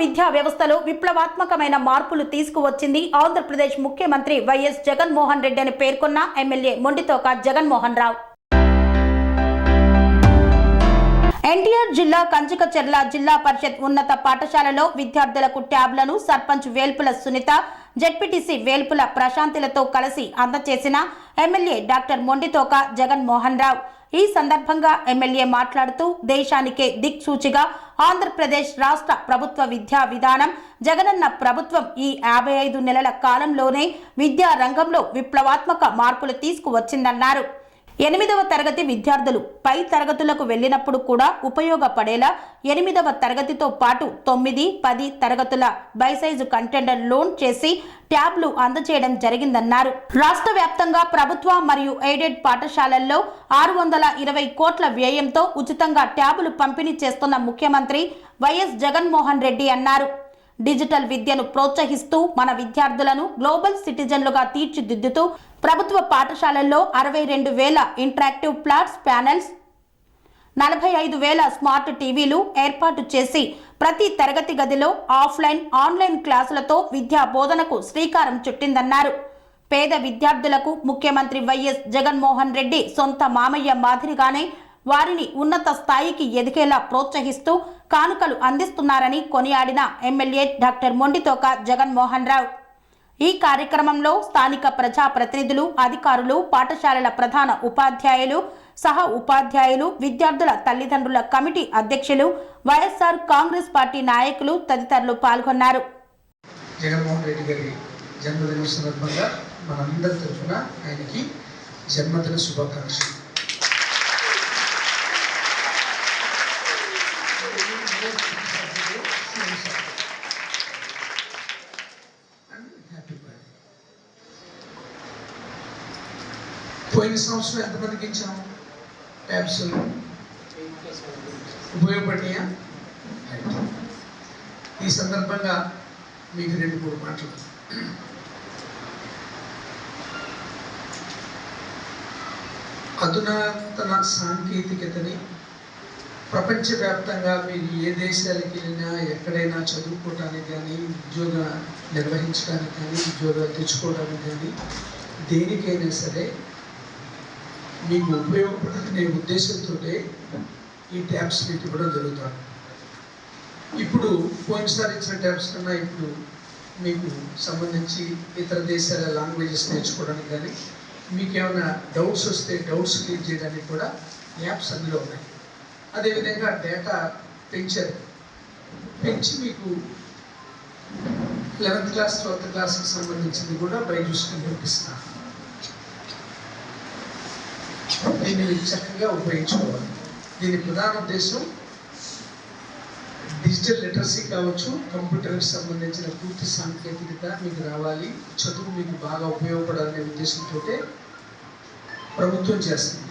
విద్యా వ్యవస్థలో విప్లవాత్మకమైన మార్పులు తీసుకువచ్చింది ఆంధ్రప్రదేశ్ ముఖ్యమంత్రి వైఎస్ జగన్మోహన్ రెడ్డి అని పేర్కొన్న ఎమ్మెల్యే మొండితోక జగన్మోహన్ రావు. ఎన్టీఆర్ జిల్లా కంచికచెర్ల జిల్లా పరిషత్ ఉన్నత పాఠశాలలో విద్యార్థులకు ట్యాబ్లను సర్పంచ్ వేల్పుల సునీత జెడ్పీటీసీ వేల్పుల ప్రశాంతిలతో కలిసి అందజేసిన ఎమ్మెల్యే డాక్టర్ మొండితోక జగన్మోహన్ రావు. ఈ సందర్భంగా ఎమ్మెల్యే మాట్లాడుతూ దేశానికే దిక్సూచిగా ఆంధ్రప్రదేశ్ రాష్ట్ర ప్రభుత్వ విద్యా విధానం జగనన్న ప్రభుత్వం ఈ యాభై ఐదు నెలల కాలంలోనే విద్యా రంగంలో విప్లవాత్మక మార్పులు తీసుకువచ్చిందన్నారు. ఎనిమిదవ తరగతి విద్యార్థులు పై తరగతులకు వెళ్ళినప్పుడు కూడా ఉపయోగపడేలా ఎనిమిదవ తరగతితో పాటు తొమ్మిది పది తరగతుల బైసైజు కంటెండర్ లోన్ చేసి ట్యాబ్లు అందజేయడం జరిగిందన్నారు. రాష్ట్ర వ్యాప్తంగా ప్రభుత్వ మరియు ఎయిడెడ్ పాఠశాలల్లో ఆరు వందల ఇరవై కోట్ల వ్యయంతో ఉచితంగా ట్యాబులు పంపిణీ చేస్తున్న ముఖ్యమంత్రి వైఎస్ జగన్మోహన్ రెడ్డి అన్నారు. డిజిటల్ విద్యను ప్రోత్సహిస్తూ మన విద్యార్థులను గ్లోబల్ సిటిజన్లుగా తీర్చిదిద్దుతూ ప్రభుత్వ పాఠశాలల్లో అరవై రెండు వేల ఇంటరాక్టివ్ ప్లాట్స్ ప్యానెల్స్ నలభై ఐదు వేల స్మార్ట్ టీవీలు ఏర్పాటు చేసి ప్రతి తరగతి గదిలో ఆఫ్లైన్ ఆన్లైన్ క్లాసులతో విద్యా బోధనకు శ్రీకారం చుట్టిందన్నారు. పేద విద్యార్థులకు ముఖ్యమంత్రి వైఎస్ జగన్మోహన్ రెడ్డి సొంత మామయ్య మాదిరిగానే వారిని ఉన్నత స్థాయికి ఎదిగేలా ప్రోత్సహిస్తూ కానుకలు అందిస్తున్నారని కొనియాడిన ఎమ్మెల్యే డాక్టర్ మొండితోక జగన్మోహన్ రావు. ఈ కార్యక్రమంలో స్థానిక ప్రజాప్రతినిధులు అధికారులు పాఠశాలల ప్రధాన ఉపాధ్యాయులు సహ ఉపాధ్యాయులు విద్యార్థుల తల్లిదండ్రుల కమిటీ అధ్యక్షులు వైఎస్ఆర్ కాంగ్రెస్ పార్టీ నాయకులు తదితరులు పాల్గొన్నారు. జగన్మోహన్ రెడ్డి గారి జన్మదిన సందర్భంగా మనందరి తరఫున ఆయనకి జన్మదిన శుభాకాంక్షలు. పోయిన సంవత్సరం ఎంతమందికి ఇచ్చాము ట్యాబ్స్ ఉపయోగపడినాయా? ఈ సందర్భంగా మీకు రెండు మూడు మాటలు. అధునాతన సాంకేతికతని ప్రపంచవ్యాప్తంగా మీరు ఏ దేశాలకు వెళ్ళినా ఎక్కడైనా చదువుకోవటానికి కానీ ఉద్యోగ నిర్వహించడానికి కానీ ఉద్యోగాలు తెచ్చుకోవడానికి కానీ దేనికైనా సరే మీకు ఉపయోగపడే ఉద్దేశంతో ఈ ట్యాబ్స్ మీకు ఇవ్వడం జరుగుతుంది. ఇప్పుడు పోయినసారి ఇచ్చిన ట్యాబ్స్ కన్నా ఇప్పుడు మీకు సంబంధించి ఇతర దేశాల లాంగ్వేజెస్ నేర్చుకోవడానికి కానీ మీకు ఏమైనా డౌట్స్ వస్తే డౌట్స్ క్లియర్ చేయడానికి కూడా యాప్స్ అందులో ఉన్నాయి. అదేవిధంగా డేటా పెంచారు పెంచి మీకు లెవెన్త్ క్లాస్ ట్వెల్త్ క్లాస్కి సంబంధించింది కూడా బైజూస్కి పంపిస్తున్నారు దీన్ని చక్కగా ఉపయోగించుకోవాలి. దీని ప్రధాన ఉద్దేశం డిజిటల్ లిటరసీ కావచ్చు కంప్యూటర్కి సంబంధించిన పూర్తి సాంకేతికత మీకు రావాలి చదువు మీకు బాగా ఉపయోగపడాలనే ఉద్దేశంతో ప్రభుత్వం చేస్తుంది.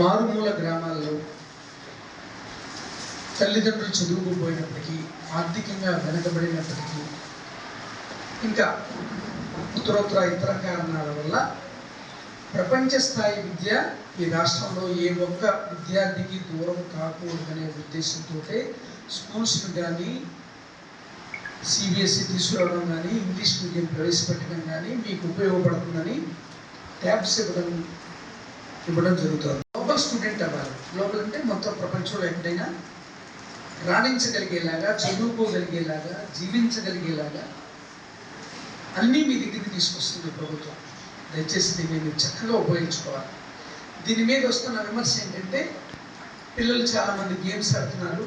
మారుమూల గ్రామాల్లో తల్లిదండ్రులు చదువుకుపోయినప్పటికీ ఆర్థికంగా వెనకబడినప్పటికీ ఇంకా ఉత్తరోత్తర ఇతర కారణాల వల్ల ప్రపంచ స్థాయి విద్య ఈ రాష్ట్రంలో ఏ ఒక్క విద్యార్థికి దూరం కాకూడదనే ఉద్దేశంతో స్కూల్స్ కానీ సిబిఎస్ఈ తీసుకురావడం కానీ ఇంగ్లీష్ మీడియం ప్రవేశపెట్టడం కానీ మీకు ఉపయోగపడుతుందని ట్యాబ్స్ ఇవ్వడం ఇవ్వడం జరుగుతుంది. గ్లోబల్ స్టూడెంట్ అవ్వాలి. గ్లోబల్ అంటే మొత్తం ప్రపంచంలో ఎక్కడైనా రాణించగలిగేలాగా చదువుకోగలిగేలాగా జీవించగలిగేలాగా అన్నీ మీ దగ్గరికి తీసుకొస్తుంది ప్రభుత్వం. దయచేసి దీన్ని మీరు చక్కగా ఉపయోగించుకోవాలి. దీని మీద వస్తున్న విమర్శ ఏంటంటే పిల్లలు చాలామంది గేమ్స్ ఆడుతున్నారు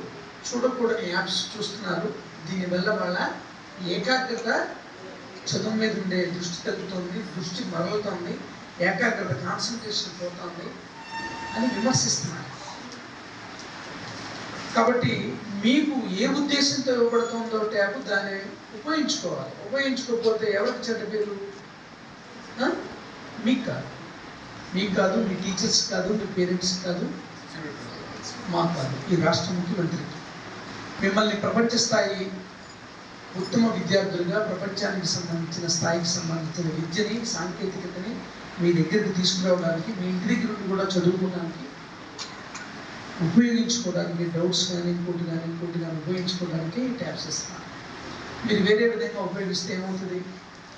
చూడకూడని యాప్స్ చూస్తున్నారు. దీనివల్ల వాళ్ళ ఏకాగ్రత చదువు మీద ఉండే దృష్టి తగ్గుతుంది దృష్టి మరలుతోంది ఏకాగ్రత కాన్సన్ట్రేషన్ పోతుంది అని విమర్శిస్తున్నారు. కాబట్టి మీకు ఏ ఉద్దేశంతో ఇవ్వబడుతుందో ట్యాబ్ దాన్ని ఉపయోగించుకోవాలి. ఉపయోగించుకోకపోతే ఎవరికి చెడ్డ పేరు? మీకు కాదు. మీకు కాదు మీ టీచర్స్ కాదు మీ పేరెంట్స్ కాదు మాకు కాదు. ఈ రాష్ట్ర ముఖ్యమంత్రికి మిమ్మల్ని ప్రపంచ స్థాయి ఉత్తమ విద్యార్థులుగా ప్రపంచానికి సంబంధించిన స్థాయికి సంబంధించిన విద్యని సాంకేతికతని మీ దగ్గరికి తీసుకురావడానికి మీ ఇంటి దగ్గర నుండి కూడా చదువుకోవడానికి ఉపయోగించుకోవడానికి డౌట్స్ కానీ ఇంకోటి కానీ ఇంకోటి కానీ ఉపయోగించుకోవడానికి ట్యాబ్స్ ఇస్తున్నాను మీరు వేరే విధంగా ఉపయోగిస్తే ఏమవుతుంది?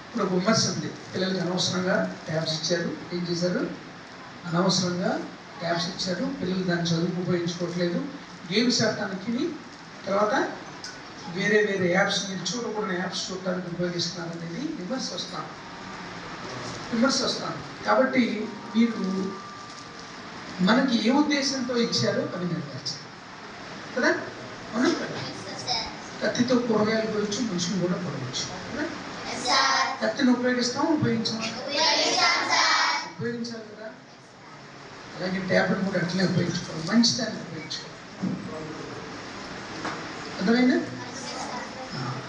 ఇప్పుడు ఒక విమర్శ ఉంది. పిల్లలకి అనవసరంగా ట్యాబ్స్ ఇచ్చారు. ఏం చేశారు? అనవసరంగా ట్యాబ్స్ ఇచ్చారు. పిల్లలు దాన్ని చదువుకు ఉపయోగించుకోవట్లేదు. గేమ్స్ ఆడటానికి తర్వాత వేరే వేరే యాప్స్ మీరు చూడకూడని యాప్స్ చూడటానికి ఉపయోగిస్తున్నారు అనేది విమర్శ వస్తాను. విమర్శ వస్తాను. కాబట్టి మీరు మనకి ఏ ఉద్దేశంతో ఇచ్చారో అది నెరవేర్చాలి. కదా? అవునా? కత్తితో కూరగాయలు పోయచ్చు మనుషులు కూడా పడవచ్చు కత్తిని ఉపయోగిస్తాం ఉపయోగించాం ఉపయోగించాలి కదా? అలాగే ట్యాబ్లెట్ కూడా అట్లనే ఉపయోగించుకోవాలి. మంచి దాన్ని ఉపయోగించుకోవాలి. అర్థమైందా?